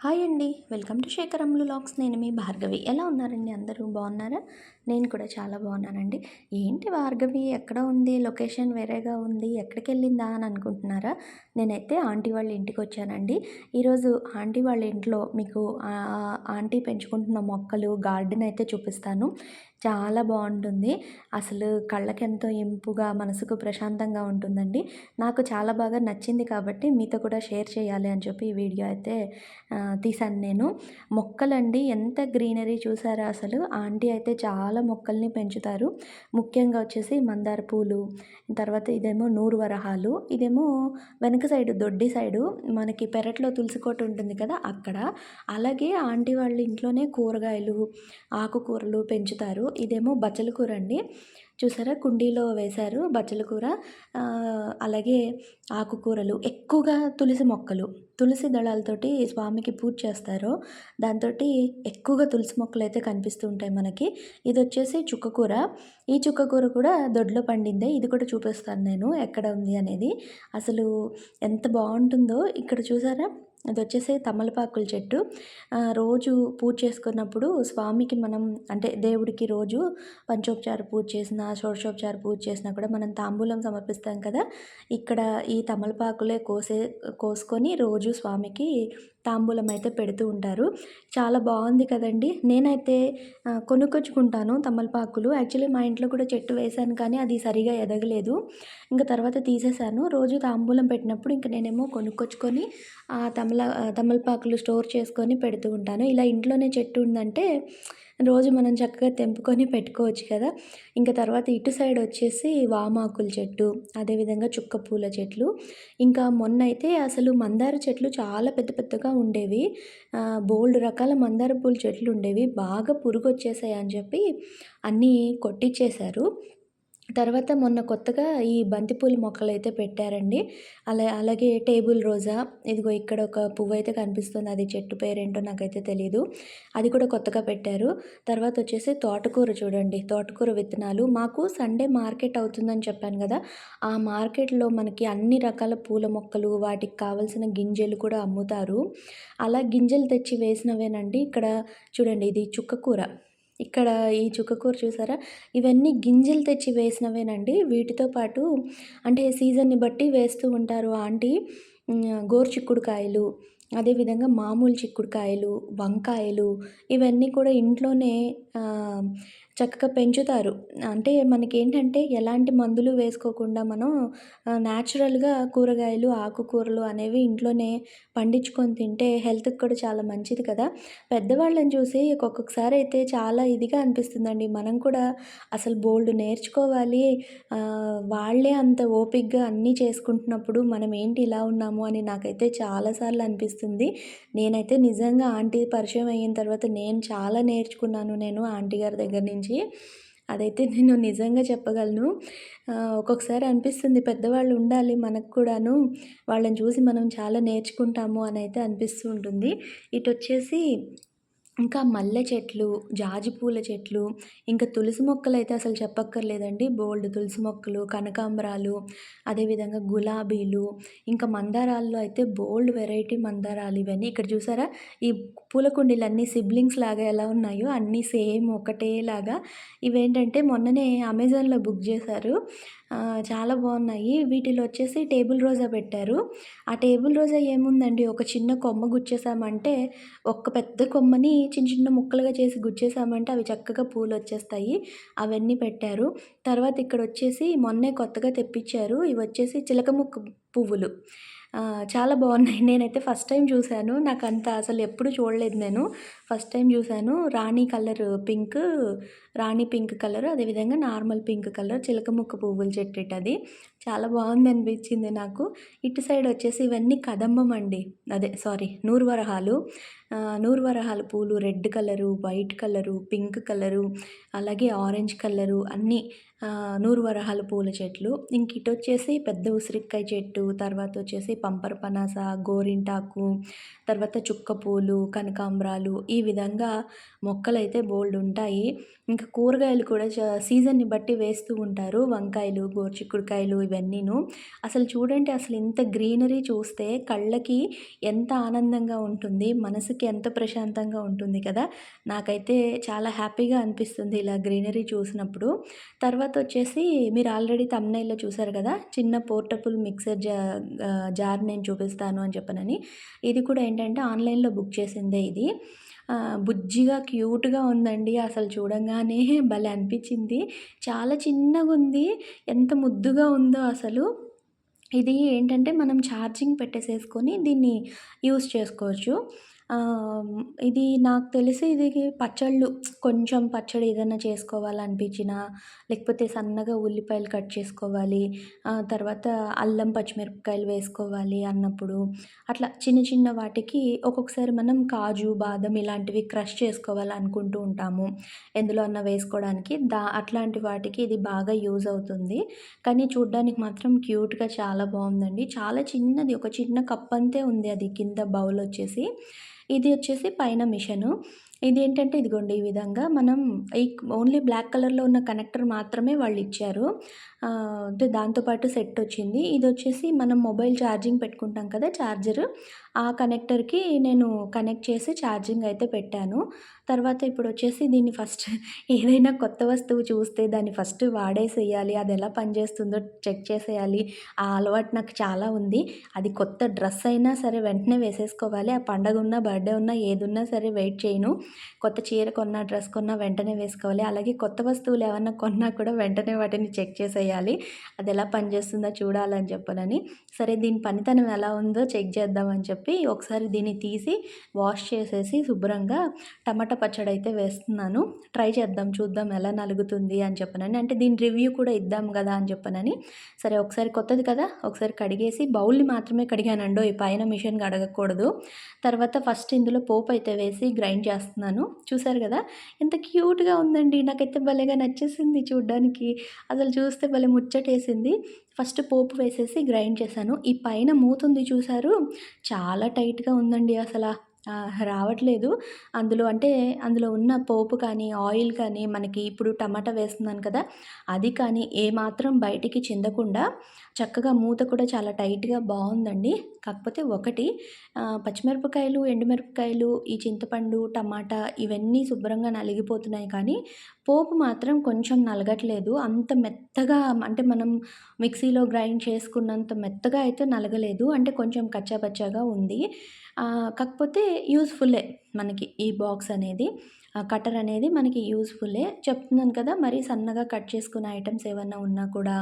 Hi అండి. Welcome to శేఖరమ్లు lakhs నేను మీ భార్గవి. ఎలా ఉన్నారండి అందరూ? బాగున్నారా? నేను కూడా చాలా బాగున్నానండి. ఏంటి భార్గవి? ఎక్కడ ఉంది? లొకేషన్ వేరేగా ఉంది? ఎక్కడికి వెళ్ళిందా అని అనుకుంటున్నారా? నేనైతే ఆంటీ వాళ్ళ ఇంటికి వచ్చానండి. ఈరోజు ఆంటీ వాళ్ళ ఇంట్లో మీకు ఆంటీ పెంచుకుంటున్న మొక్కలు గార్డెన్ అయితే చూపిస్తాను. చాలా బాగుంటుంది. అసలు కళ్ళకి ఎంతో ఇంపుగా మనసుకు ప్రశాంతంగా ఉంటుందండి. నాకు చాలా బాగా నచ్చింది కాబట్టి మీతో కూడా షేర్ చేయాలి అని చెప్పి ఈ వీడియో అయితే తీశాను నేను. మొక్కలండి ఎంత గ్రీనరీ చూసారా అసలు? ఆంటీ అయితే చాలా మొక్కల్ని పెంచుతారు. ముఖ్యంగా వచ్చేసి మందార పూలు తర్వాత ఇదేమో నూరు వరహాలు ఇదేమో వెనక సైడు దొడ్డి సైడు మనకి పెరట్లో తులసి కోట ఉంటుంది కదా అక్కడ. అలాగే ఆంటీ వాళ్ళ ఇంట్లోనే కూరగాయలు ఆకుకూరలు పెంచుతారు. ఇదేమో బచ్చల కూర అండి. చూసారా? కుండీలో వేశారు బచ్చల కూర. అలాగే ఆకుకూరలు ఎక్కువగా తులసి మొక్కలు. తులసి దళాలతోటి స్వామికి పూజ చేస్తారు. దాంతో ఎక్కువగా తులసి మొక్కలు అయితే కనిపిస్తూ ఉంటాయి మనకి. ఇది వచ్చేసి చుక్కకూర ఈ చుక్కకూర కూడా దొడ్లో పండిందే. ఇది కూడా చూపిస్తాను నేను ఎక్కడ ఉంది అనేది. అసలు ఎంత బాగుంటుందో. ఇక్కడ చూసారా? అది వచ్చేసి తమలపాకుల చెట్టు. రోజు పూజ చేసుకున్నప్పుడు స్వామికి మనం అంటే దేవుడికి రోజు పంచోపచార పూజ చేసిన షోడశోపచార పూజ చేసినా కూడా మనం తాంబూలం సమర్పిస్తాం కదా. ఇక్కడ ఈ తమలపాకులే కోసే కోసుకొని రోజు స్వామికి తాంబూలం అయితే పెడుతూ ఉంటారు. చాలా బాగుంది కదండి. నేనైతే కొనుక్కొచ్చుకుంటాను తమలపాకులు. యాక్చువల్లీ మా ఇంట్లో కూడా చెట్టు వేశాను కానీ అది సరిగా ఎదగలేదు. ఇంకా తర్వాత తీసేశాను. రోజు తాంబూలం పెట్టినప్పుడు ఇంకా నేనేమో కొనుక్కొచ్చుకొని ఆ తమల తమలపాకులు స్టోర్ చేసుకొని పెడుతూ ఉంటాను. ఇలా ఇంట్లోనే చెట్టు ఉందంటే రోజు మనం చక్కగా తెంపుకొని పెట్టుకోవచ్చు కదా. ఇంకా తర్వాత ఇటు సైడ్ వచ్చేసి వామాకుల చెట్టు అదేవిధంగా చుక్క పూల చెట్లు. ఇంకా మొన్న అయితే అసలు మందార చెట్లు చాలా పెద్ద పెద్దగా ఉండేవి. బోల్డ్ రకాల మందార పూల చెట్లు ఉండేవి. బాగా పురుగు వచ్చేసాయి అని చెప్పి అన్నీ కొట్టించేశారు తర్వాత మొన్న కొత్తగా ఈ బంతిపూల మొక్కలు అయితే పెట్టారండి. అలా అలాగే టేబుల్ రోజా ఇదిగో ఇక్కడ ఒక పువ్వు అయితే కనిపిస్తుంది. అది చెట్టు పేరేంటో నాకైతే తెలియదు అది కూడా కొత్తగా పెట్టారు. తర్వాత వచ్చేసి తోటకూర చూడండి. తోటకూర విత్తనాలు. మాకు సండే మార్కెట్ అవుతుందని చెప్పాను కదా. ఆ మార్కెట్లో మనకి అన్ని రకాల పూల మొక్కలు వాటికి కావలసిన గింజలు కూడా అమ్ముతారు. అలా గింజలు తెచ్చి వేసినవేనండి. ఇక్కడ చూడండి ఇది చుక్కకూర ఇక్కడ ఈ చుక్కకూర చూసారా? ఇవన్నీ గింజలు తెచ్చి వేసినవేనండి. వీటితో పాటు అంటే సీజన్ని బట్టి వేస్తూ ఉంటారు ఆంటీ. గోరు చిక్కుడుకాయలు అదేవిధంగా మామూలు చిక్కుడుకాయలు వంకాయలు ఇవన్నీ కూడా ఇంట్లోనే చక్కగా పెంచుతారు. అంటే మనకి ఏంటంటే ఎలాంటి మందులు వేసుకోకుండా మనం న్యాచురల్గా కూరగాయలు ఆకుకూరలు అనేవి ఇంట్లోనే పండించుకొని తింటే హెల్త్కి కూడా చాలా మంచిది కదా. పెద్దవాళ్ళని చూసి ఒక్కొక్కసారి అయితే చాలా ఇదిగా అనిపిస్తుందండి. మనం కూడా అసలు బోల్డ్ నేర్చుకోవాలి. వాళ్ళే అంత ఓపిక్గా అన్నీ చేసుకుంటున్నప్పుడు మనం ఏంటి ఇలా ఉన్నాము అని నాకైతే చాలాసార్లు అనిపిస్తుంది. నేనైతే నిజంగా ఆంటీ పరిచయం అయిన తర్వాత నేను చాలా నేర్చుకున్నాను నేను ఆంటీ గారి దగ్గర నుంచి. అదైతే నేను నిజంగా చెప్పగలను. ఒక్కొక్కసారి అనిపిస్తుంది పెద్దవాళ్ళు ఉండాలి మనకు కూడాను. వాళ్ళని చూసి మనం చాలా నేర్చుకుంటాము అని అయితే అనిపిస్తూ ఉంటుంది. ఇటు వచ్చేసి ఇంకా మల్లె చెట్లు జాజి పూల చెట్లు ఇంకా తులసి మొక్కలు అయితే అసలు చెప్పక్కర్లేదండి. బోల్డ్ తులసి మొక్కలు కనకాంబరాలు అదేవిధంగా గులాబీలు ఇంకా మందారాల్లో అయితే బోల్డ్ వెరైటీ మందారాలు ఇవన్నీ. ఇక్కడ చూసారా? ఈ పూల కుండీలు అన్నీ సిబ్లింగ్స్ లాగా ఎలా ఉన్నాయో అన్నీ సేమ్ ఒకటేలాగా. ఇవేంటంటే మొన్ననే అమెజాన్లో బుక్ చేశారు. చాలా బాగున్నాయి. వీటిలో వచ్చేసి టేబుల్ రోజా పెట్టారు. ఆ టేబుల్ రోజా ఏముందండి? ఒక చిన్న కొమ్మ గుచ్చేసామంటే ఒక పెద్ద కొమ్మని చిన్న చిన్న ముక్కలుగా చేసి గుచ్చేసామంటే అవి చక్కగా పూలు వచ్చేస్తాయి అవన్నీ పెట్టారు. తర్వాత ఇక్కడ వచ్చేసి మొన్నే కొత్తగా తెప్పించారు. ఇవి వచ్చేసి చిలక ముక్క పువ్వులు. చాలా బాగున్నాయి. నేనైతే ఫస్ట్ టైం చూశాను. నాకు అంత అసలు ఎప్పుడు చూడలేదు నేను. ఫస్ట్ టైం చూశాను. రాణి కలర్ పింక్ రాణి పింక్ కలర్ అదేవిధంగా నార్మల్ పింక్ కలర్ చిలకముక్క పువ్వులు చెట్టు అది చాలా బాగుంది అనిపించింది నాకు. ఇటు సైడ్ వచ్చేసి ఇవన్నీ కదంబం అండి. అదే సారీ నూరువరహాలు. నూరువరహాల పూలు red colour white colour pink colour అలాగే ఆరెంజ్ కలరు అన్నీ నూరు వరహాల పూల చెట్లు. ఇంక ఇటు వచ్చేసి పెద్ద ఉసిరికాయ చెట్టు, తర్వాత వచ్చేసి పంపర పనాస, గోరింటాకు, తర్వాత చుక్క పూలు, కనకాంబరాలు ఈ విధంగా మొక్కలైతే ఉంటాయి ఇంకా కూరగాయలు కూడా సీజన్‌ని బట్టి వేస్తూ ఉంటారు. వంకాయలు, గోర్చిక్కుడుకాయలు ఇవన్నీను. అసలు చూడండి అసలు ఇంత గ్రీనరీ చూస్తే కళ్ళకి ఎంత ఆనందంగా ఉంటుంది. మనసుకి ఎంత ప్రశాంతంగా ఉంటుంది కదా! నాకైతే చాలా హ్యాపీగా అనిపిస్తుంది ఇలా గ్రీనరీ చూసినప్పుడు. తర్వాత తర్వాత వచ్చేసి మీరు ఆల్రెడీ తమ్నైల్లో చూసారు కదా! చిన్న పోర్టబుల్ మిక్సర్ జా జార్ నేను చూపిస్తాను అని చెప్పనని. ఇది కూడా ఏంటంటే ఆన్‌లైన్‌లో బుక్ చేసిందే ఇది. బుజ్జిగా క్యూట్‌గా ఉందండి. అసలు చూడంగానే భలే అనిపించింది. చాలా చిన్నగుంది. ఎంత ముద్దుగా ఉందో అసలు. ఇది ఏంటంటే మనం ఛార్జింగ్ పెట్టేసేసుకొని దీన్ని యూస్ చేసుకోవచ్చు. ఇది నాకు తెలిసి ఇది పచ్చళ్ళు కొంచెం పచ్చడి ఏదైనా చేసుకోవాలనిపించినా, లేకపోతే సన్నగా ఉల్లిపాయలు కట్ చేసుకోవాలి, తర్వాత అల్లం, పచ్చిమిరపకాయలు వేసుకోవాలి అన్నప్పుడు, అట్లా చిన్న చిన్న వాటికి ఒక్కొక్కసారి మనం కాజు, బాదం ఇలాంటివి క్రష్ చేసుకోవాలి అనుకుంటూ ఉంటాము. ఎందులో అన్న వేసుకోవడానికి. దా అట్లాంటి వాటికి ఇది బాగా యూజ్ అవుతుంది. కానీ చూడ్డానికి మాత్రం క్యూట్‌గా చాలా బాగుందండి చాలా చిన్నది ఒక చిన్న కప్ అంతే ఉంది అది కింద బౌల్ వచ్చేసి. ఇది వచ్చేసి పైన మిషను. ఏంటంటే ఇదిగోండి ఈ విధంగా మనం ఈ ఓన్లీ బ్లాక్ కలర్‌లో ఉన్న కనెక్టర్ మాత్రమే వాళ్ళు ఇచ్చారు అంటే దాంతోపాటు సెట్ వచ్చింది. ఇది వచ్చేసి మనం మొబైల్ ఛార్జింగ్ పెట్టుకుంటాం కదా! చార్జరు. ఆ కనెక్టర్‌కి నేను కనెక్ట్ చేసి ఛార్జింగ్ అయితే పెట్టాను. తర్వాత ఇప్పుడు వచ్చేసి దీన్ని ఫస్ట్ ఏదైనా కొత్త వస్తువు చూస్తే దాన్ని ఫస్ట్ వాడేసేయాలి. అది ఎలా పనిచేస్తుందో చెక్ చేసేయాలి. ఆ అలవాటు నాకు చాలా ఉంది. అది కొత్త డ్రెస్ అయినా సరే వెంటనే వేసేసుకోవాలి. ఆ పండగున్నా, బర్త్‌డే ఉన్నా ఏదున్నా సరే వెయిట్ చేయను. కొత్త చీర కొన్నా, డ్రెస్ కొన్నా వెంటనే వేసుకోవాలి. అలాగే కొత్త వస్తువులు ఏమన్నా కొన్నా కూడా వెంటనే వాటిని చెక్ చేసేయాలి. అది ఎలా పనిచేస్తుందో చూడాలని చెప్పనని. సరే దీని పనితనం ఎలా ఉందో చెక్ చేద్దామని చెప్పి చెప్పి ఒకసారి దీన్ని తీసి వాష్ చేసేసి శుభ్రంగా టమాటా పచ్చడి అయితే వేస్తున్నాను. ట్రై చేద్దాం చూద్దాం ఎలా నలుగుతుంది అని చెప్పనని. అంటే దీని రివ్యూ కూడా ఇద్దాం కదా! అని చెప్పనని. సరే ఒకసారి కొత్తది కదా! ఒకసారి కడిగేసి బౌల్‌ని మాత్రమే కడిగానండోయ్ పైన మిషన్ కడగకూడదు. తర్వాత ఫస్ట్ ఇందులో పోపు అయితే వేసి గ్రైండ్ చేస్తున్నాను. చూసారు కదా! ఎంత క్యూట్‌గా ఉందండి. నాకైతే భలేగా నచ్చేసింది చూడ్డానికి. అసలు చూస్తే భలే ముచ్చటేసింది. ఫస్ట్ పోపు వేసేసి గ్రైండ్ చేశాను. ఈ పైన మూతుంది చూసారు? చాలా టైట్‌గా ఉందండి అసలు రావట్లేదు. అందులో అంటే అందులో ఉన్న పోపు కానీ, ఆయిల్ కానీ మనకి ఇప్పుడు టమాటా వేస్తున్నాను కదా! అది కానీ ఏమాత్రం బయటికి చెందకుండా చక్కగా మూత కూడా చాలా టైట్‌గా బాగుందండి కాకపోతే ఒకటి పచ్చిమిరపకాయలు, ఎండుమిరపకాయలు, ఈ చింతపండు, టమాటా ఇవన్నీ శుభ్రంగా నలిగిపోతున్నాయి కానీ, పోపు మాత్రం కొంచెం నలగట్లేదు. అంత మెత్తగా అంటే మనం మిక్సీలో గ్రైండ్ చేసుకున్నంత మెత్తగా అయితే నలగలేదు. అంటే కొంచెం కచ్చాపచ్చాగా ఉంది. కాకపోతే యూస్ఫుల్లే మనకి ఈ బాక్స్ అనేది. ఆ కటర్ అనేది మనకి యూస్ఫుల్లే చెప్తున్నాను కదా! మరీ సన్నగా కట్ చేసుకునే ఐటమ్స్ ఏమన్నా ఉన్నా కూడా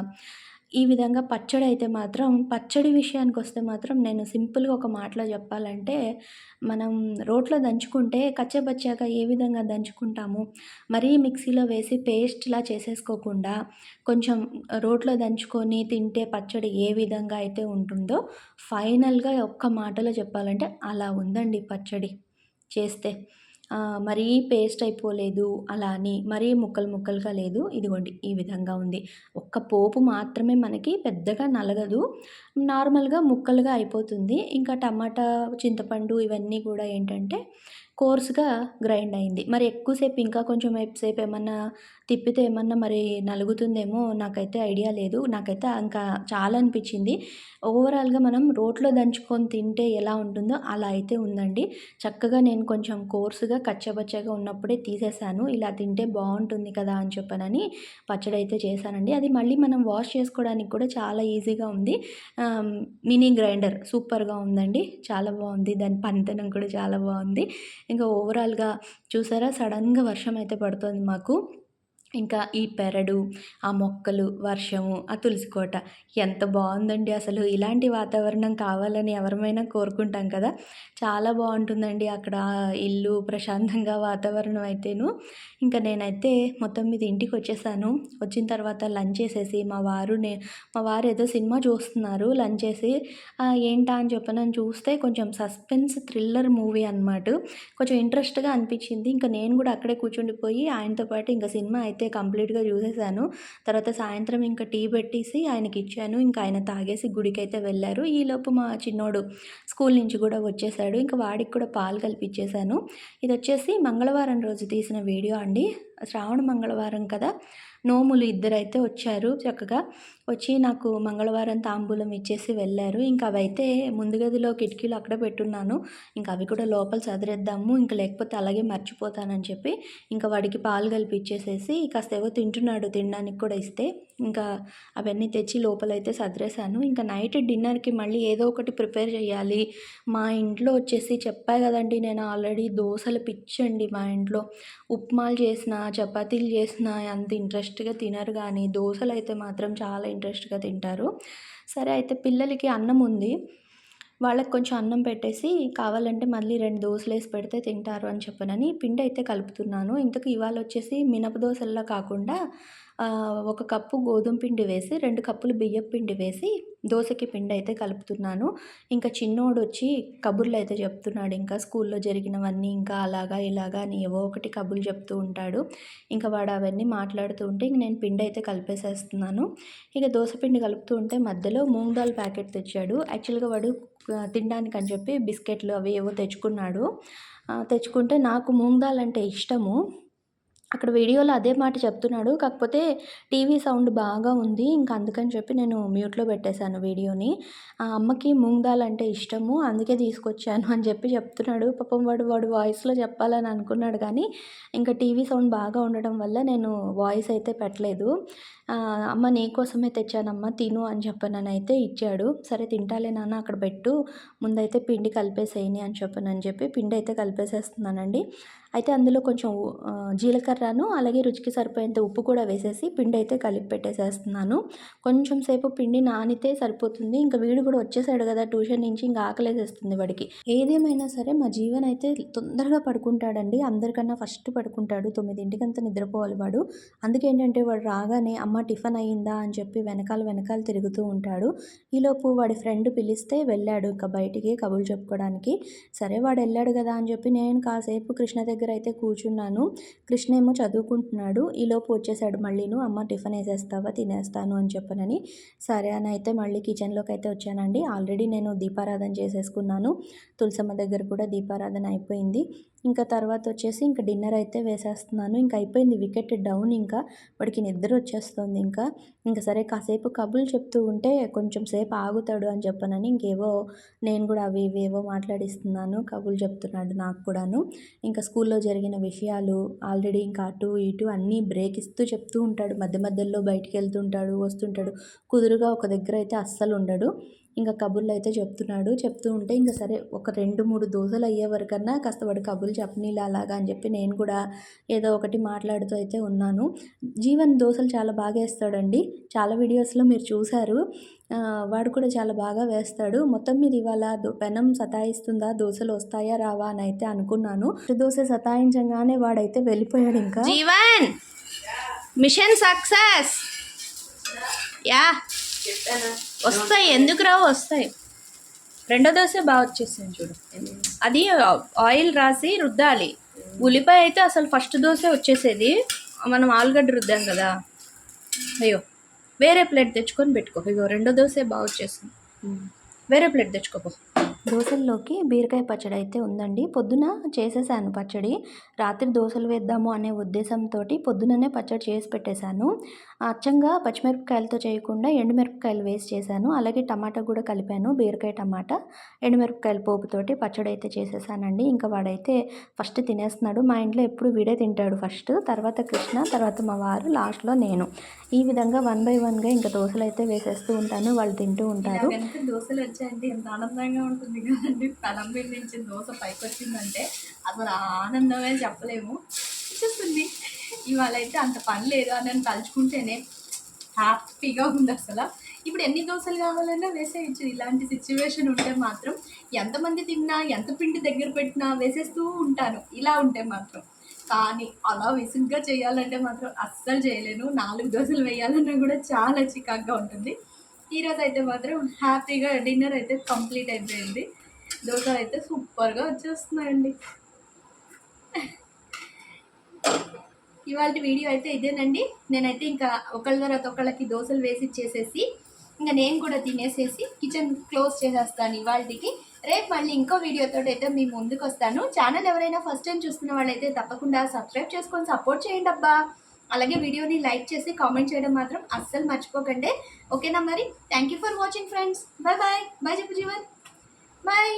ఈ విధంగా పచ్చడి అయితే మాత్రం పచ్చడి విషయానికి వస్తే మాత్రం నేను సింపుల్‌గా ఒక మాటలో చెప్పాలంటే, మనం రోట్లో దంచుకుంటే కచ్చబచ్చాక ఏ విధంగా దంచుకుంటాము, మరీ మిక్సీలో వేసి పేస్ట్‌లా చేసేసుకోకుండా, కొంచెం రోట్లో దంచుకొని తింటే పచ్చడి ఏ విధంగా అయితే ఉంటుందో, ఫైనల్‌గా ఒక్క మాటలో చెప్పాలంటే అలా ఉందండి పచ్చడి చేస్తే. మరీ పేస్ట్ అయిపోలేదు అలా అని, మరీ ముక్కలు ముక్కలుగా లేదు. ఇదిగోండి ఈ విధంగా ఉంది. ఒక్క పోపు మాత్రమే మనకి పెద్దగా నలగదు. నార్మల్‌గా ముక్కలుగా అయిపోతుంది. ఇంకా టమాటా, చింతపండు ఇవన్నీ కూడా ఏంటంటే కోర్స్‌గా గ్రైండ్ అయింది. మరి ఎక్కువసేపు ఇంకా కొంచెం సేపు ఏమన్నా తిప్పితే ఏమన్నా మరి నలుగుతుందేమో నాకైతే ఐడియా లేదు. నాకైతే ఇంకా చాలా అనిపించింది. ఓవరాల్‌గా మనం రోట్లో దంచుకొని తింటే ఎలా ఉంటుందో అలా అయితే ఉందండి. చక్కగా నేను కొంచెం కోర్సుగా కచ్చబచ్చగా ఉన్నప్పుడే తీసేసాను. ఇలా తింటే బాగుంటుంది కదా! అని చెప్పనని పచ్చడి అయితే చేశానండి. అది మళ్ళీ మనం వాష్ చేసుకోవడానికి కూడా చాలా ఈజీగా ఉంది. మినీ గ్రైండర్ సూపర్‌గా ఉందండి. చాలా బాగుంది దాని పనితనం కూడా చాలా బాగుంది ఇంకా ఓవరాల్‌గా చూసారా సడన్గా వర్షం అయితే పడుతుంది మాకు. ఇంకా ఈ పెరడు, ఆ మొక్కలు, వర్షము, ఆ తులసి కోట ఎంత బాగుందండి అసలు. ఇలాంటి వాతావరణం కావాలని ఎవరమైనా కోరుకుంటాం కదా! చాలా బాగుంటుందండి అక్కడ ఇల్లు ప్రశాంతంగా వాతావరణం అయితేను. ఇంకా నేనైతే మొత్తం మీద ఇంటికి వచ్చేసాను వచ్చిన తర్వాత లంచ్ చేసేసి మా వారు నే మా వారు ఏదో సినిమా చూస్తున్నారు లంచ్ చేసి. ఏంటా అని చెప్పనని చూస్తే కొంచెం సస్పెన్స్ థ్రిల్లర్ మూవీ అనమాట. కొంచెం ఇంట్రెస్ట్‌గా అనిపించింది. ఇంకా నేను కూడా అక్కడే కూర్చుండిపోయి ఆయనతో పాటు ఇంకా సినిమా అయితే అయితే కంప్లీట్గా చూసేసాను. తర్వాత సాయంత్రం ఇంకా టీ పెట్టేసి ఆయనకి ఇచ్చాను ఇంకా ఆయన తాగేసి గుడికి అయితే వెళ్ళారు ఈలోపు మా చిన్నోడు స్కూల్ నుంచి కూడా వచ్చేసాడు. ఇంకా వాడికి కూడా పాలు కల్పించేశాను ఇది వచ్చేసి మంగళవారం రోజు తీసిన వీడియో అండి. శ్రావణ మంగళవారం కదా? నోములు ఇద్దరైతే వచ్చారు చక్కగా. వచ్చి నాకు మంగళవారం తాంబూలం ఇచ్చేసి వెళ్ళారు. ఇంకా అవైతే ముందు గదిలో కిటికీలు అక్కడ పెట్టున్నాను. ఇంకా అవి కూడా లోపల చదిరేద్దాము ఇంకా లేకపోతే అలాగే మర్చిపోతానని చెప్పి ఇంకా వాడికి పాలు కలిపి ఇచ్చేసేసి కాస్త ఏవో తింటున్నాడు తినడానికి కూడా ఇస్తే ఇంకా అవన్నీ తెచ్చి లోపలైతే సదిరేశాను. ఇంకా నైట్ డిన్నర్కి మళ్ళీ ఏదో ఒకటి ప్రిపేర్ చేయాలి. మా ఇంట్లో వచ్చేసి చెప్పా కదండి నేను ఆల్రెడీ దోశలు పిచ్చండి మా ఇంట్లో. ఉప్మాలు చేసిన చపాతీలు చేసిన అంత ఇంట్రెస్ట్ ఇంట్రెస్ట్గా తినరు కానీ దోశలు అయితే మాత్రం చాలా ఇంట్రెస్ట్గా తింటారు. సరే అయితే పిల్లలకి అన్నం ఉంది. వాళ్ళకి కొంచెం అన్నం పెట్టేసి కావాలంటే మళ్ళీ రెండు దోశలు వేసి పెడితే తింటారు అని చెప్పనని పిండి అయితే కలుపుతున్నాను. ఇంతకు ఇవాళ వచ్చేసి మినప దోశల్లా కాకుండా ఒక కప్పు గోధుమ పిండి వేసి రెండు కప్పులు బియ్యం పిండి వేసి దోశకి పిండి అయితే కలుపుతున్నాను. ఇంకా చిన్నోడు వచ్చి కబుర్లు అయితే చెప్తున్నాడు. ఇంకా స్కూల్లో జరిగినవన్నీ ఇంకా అలాగా ఇలాగా అని ఏవో ఒకటి కబుర్లు చెప్తూ ఉంటాడు. ఇంకా వాడు అవన్నీ మాట్లాడుతూ ఉంటే ఇంక నేను పిండి అయితే కలిపేసేస్తున్నాను. ఇక దోశ పిండి కలుపుతూ ఉంటే మధ్యలో మూంగ్ దాల్ ప్యాకెట్ తెచ్చాడు. యాక్చువల్గా వాడు తినడానికి అని చెప్పి బిస్కెట్లు అవి ఏవో తెచ్చుకున్నాడు. తెచ్చుకుంటే నాకు మూంగ్ దాల్ అంటే ఇష్టము. అక్కడ వీడియోలో అదే మాట చెప్తున్నాడు. కాకపోతే టీవీ సౌండ్ బాగా ఉంది. ఇంకా అందుకని చెప్పి నేను మ్యూట్లో పెట్టేశాను వీడియోని. ఆ అమ్మకి మూంగ్ దాల్ అంటే ఇష్టము. అందుకే తీసుకొచ్చాను అని చెప్పి చెప్తున్నాడు. పాపం వాడు వాడు వాయిస్లో చెప్పాలని అనుకున్నాడు కానీ ఇంకా టీవీ సౌండ్ బాగా ఉండడం వల్ల నేను వాయిస్ అయితే పెట్టలేదు. అమ్మ నీకోసమే తెచ్చానమ్మ తిను అని చెప్పనని అయితే ఇచ్చాడు. సరే తింటాలే నాన్న అక్కడ పెట్టు. ముందైతే పిండి కలిపేసేయని అని చెప్పనని చెప్పి పిండి అయితే కలిపేసేస్తున్నానండి. అయితే అందులో కొంచెం జీలకర్రను అలాగే రుచికి సరిపోయేంత ఉప్పు కూడా వేసేసి పిండి అయితే కలిపి పెట్టేసేస్తున్నాను. కొంచెం సేపు పిండి నానితే సరిపోతుంది. ఇంకా వీడు కూడా వచ్చేసాడు కదా ట్యూషన్ నుంచి ఇంకా ఆకలేసేస్తుంది వాడికి. ఏదేమైనా సరే మా జీవన్ అయితే తొందరగా పడుకుంటాడండి. అందరికన్నా ఫస్ట్ పడుకుంటాడు. తొమ్మిదింటికంతా నిద్రపోవాలి వాడు. అందుకేంటంటే వాడు రాగానే అమ్మ టిఫిన్ అయ్యిందా అని చెప్పి వెనకాల వెనకాల తిరుగుతూ ఉంటాడు. ఈలోపు వాడి ఫ్రెండ్ పిలిస్తే వెళ్ళాడు ఇంకా బయటికి కబుర్లు చెప్పుకోవడానికి. సరే వాడు వెళ్ళాడు కదా అని చెప్పి నేను కాసేపు కృష్ణ దగ్గర దగ్గర అయితే కూర్చున్నాను. కృష్ణ ఏమో చదువుకుంటున్నాడు ఈలోపు వచ్చేసాడు మళ్ళీను అమ్మ టిఫిన్ వేసేస్తావా? తినేస్తాను అని చెప్పనని. సరే అని అయితే మళ్ళీ కిచెన్లోకి అయితే వచ్చానండి. ఆల్రెడీ నేను దీపారాధన చేసేసుకున్నాను. తులసమ్మ దగ్గర కూడా దీపారాధన అయిపోయింది. ఇంకా తర్వాత వచ్చేసి ఇంకా డిన్నర్ అయితే వేసేస్తున్నాను. ఇంకా అయిపోయింది వికెట్ డౌన్. ఇంకా వాడికి నిద్ర వచ్చేస్తుంది. ఇంకా ఇంకా సరే కాసేపు కబుర్లు చెప్తూ ఉంటే కొంచెం సేపు ఆగుతాడు అని చెప్పనని ఇంకేవో నేను కూడా అవి ఇవేవో మాట్లాడిస్తున్నాను. కబుర్లు చెప్తున్నాడు నాకు కూడాను. ఇంకా స్కూల్లో జరిగిన విషయాలు ఆల్రెడీ ఇంకా అటు ఇటు అన్నీ బ్రేక్ ఇస్తూ చెప్తూ ఉంటాడు. మధ్య మధ్యలో బయటికి వెళ్తుంటాడు వస్తుంటాడు కుదురుగా ఒక దగ్గర అయితే అస్సలు ఉండడు. ఇంకా కబుర్లు అయితే చెప్తున్నాడు. చెప్తూ ఉంటే ఇంకా సరే ఒక రెండు మూడు దోశలు అయ్యే వరకన్నా కాస్త వాడు కబుర్లు చెప్పనీలా అలాగా అని చెప్పి నేను కూడా ఏదో ఒకటి మాట్లాడుతూ అయితే ఉన్నాను. జీవన్ దోశలు చాలా బాగా వేస్తాడండి. చాలా వీడియోస్లో మీరు చూశారు. వాడు కూడా చాలా బాగా వేస్తాడు. మొత్తం మీద ఇవాళ పెనం సతాయిస్తుందా? దోశలు వస్తాయా? రావా? అని అయితే అనుకున్నాను. దోశ సతాయించగానే వాడైతే వెళ్ళిపోయాడు ఇంకా. జీవన్! Mission success! యా! వస్తాయి ఎందుకు రావు? వస్తాయి. రెండో దోశ బాగా వచ్చేసింది చూడు. అది ఆయిల్ రాసి రుద్దాలి. ఉల్లిపాయ అయితే అసలు ఫస్ట్ దోశ వచ్చేసేది. మనం ఆలుగడ్డ రుద్దాం కదా. అయ్యో వేరే ప్లేట్ తెచ్చుకొని పెట్టుకో. ఇగో రెండో దోశ బాగా వచ్చేసింది. వేరే ప్లేట్ తెచ్చుకోపో. దోశల్లోకి బీరకాయ పచ్చడి అయితే ఉందండి. పొద్దున చేసేసాను పచ్చడి. రాత్రి దోశలు వేద్దాము అనే ఉద్దేశంతో పొద్దుననే పచ్చడి చేసి పెట్టేశాను. అచ్చంగా పచ్చిమిరపకాయలతో చేయకుండా ఎండుమిరపకాయలు వేసి చేశాను. అలాగే టమాటా కూడా కలిపాను. బీరకాయ టమాటా ఎండుమిరపకాయల పోపుతోటి పచ్చడి అయితే చేసేసానండి. ఇంకా వాడైతే ఫస్ట్ తినేస్తున్నాడు. మా ఇంట్లో ఎప్పుడు వీడే తింటాడు ఫస్ట్. తర్వాత కృష్ణ తర్వాత మా వారు లాస్ట్లో నేను. ఈ విధంగా వన్ బై వన్గా ఇంకా దోశలు అయితే వేసేస్తూ ఉంటాను. వాళ్ళు తింటూ ఉంటారు. దోశలు వచ్చాయండి ఎంత ఆనందంగా ఉంటుంది కదండి. పెనం నుంచి దోశ పైకి వచ్చిందంటే అసలు ఆనందమే చెప్పలేము. చూస్తుంది ఇవాళ అయితే అంత పని లేదు అని నేను తలుచుకుంటేనే హ్యాపీగా ఉంది అసలు. ఇప్పుడు ఎన్ని దోశలు కావాలన్నా వేసేయచ్చు. ఇలాంటి సిచ్యువేషన్ ఉంటే మాత్రం ఎంతమంది తిన్నా ఎంత పిండి దగ్గర పెట్టినా వేసేస్తూ ఉంటాను. ఇలా ఉంటే మాత్రం. కానీ అలా విసుగ్గా చేయాలంటే మాత్రం అస్సలు చేయలేను. నాలుగు దోశలు వేయాలన్నా కూడా చాలా చికాగ్గా ఉంటుంది. ఈరోజు అయితే మాత్రం హ్యాపీగా డిన్నర్ అయితే కంప్లీట్ అయిపోయింది. దోశ అయితే సూపర్గా వచ్చేస్తున్నాయండి. ఇవాళ వీడియో అయితే ఇదేనండి. నేనైతే ఇంకా ఒకళ్ళ తర్వాత ఒకళ్ళకి దోశలు వేసి ఇచ్చేసేసి ఇంకా నేను కూడా తినేసేసి కిచెన్ క్లోజ్ చేసేస్తాను ఇవాళకి. రేపు మళ్ళీ ఇంకో వీడియోతో అయితే మీ ముందుకు వస్తాను. ఛానల్ ఎవరైనా ఫస్ట్ టైం చూస్తున్న వాళ్ళైతే తప్పకుండా సబ్స్క్రైబ్ చేసుకొని సపోర్ట్ చేయండి అబ్బా. అలాగే వీడియోని లైక్ చేసి కామెంట్ చేయడం మాత్రం అస్సలు మర్చిపోకండి. ఓకేనా మరి? Thank you for watching friends bye bye bye చెప్పు జీవన్ బాయ్